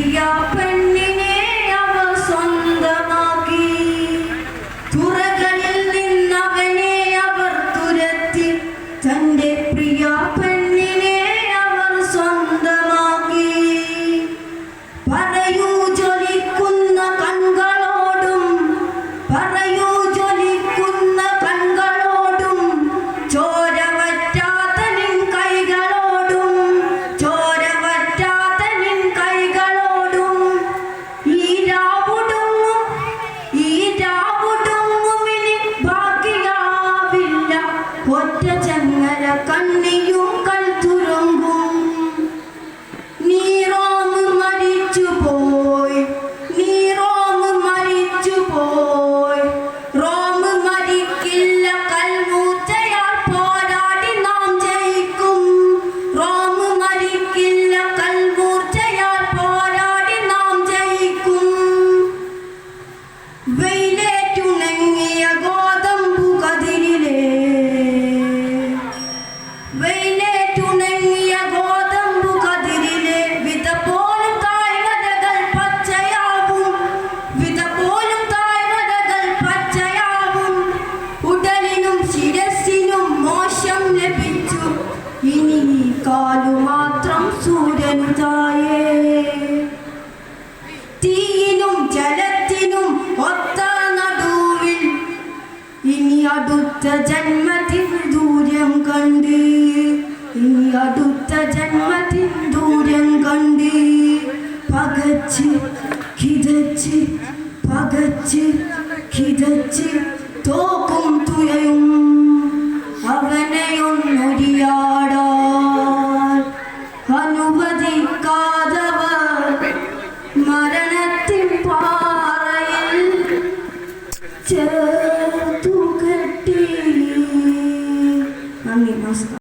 We are തീയിലും ജലത്തിനും ഒത്ത നടുവിൽ ഇനി അടുത്ത ജന്മത്തിൽ ദൂരം കണ്ട് ഇനി അടുത്ത ജന്മത്തിൽ ദൂരം കണ്ട്. പകച്ച് കിതച്ച് പകച്ച് കിതച്ച് തോ അനുവദിക്കാതവർ മരണത്തിൻ പാറയിൽ ചേർത്തു കെട്ടി. നന്ദി നമസ്കാരം.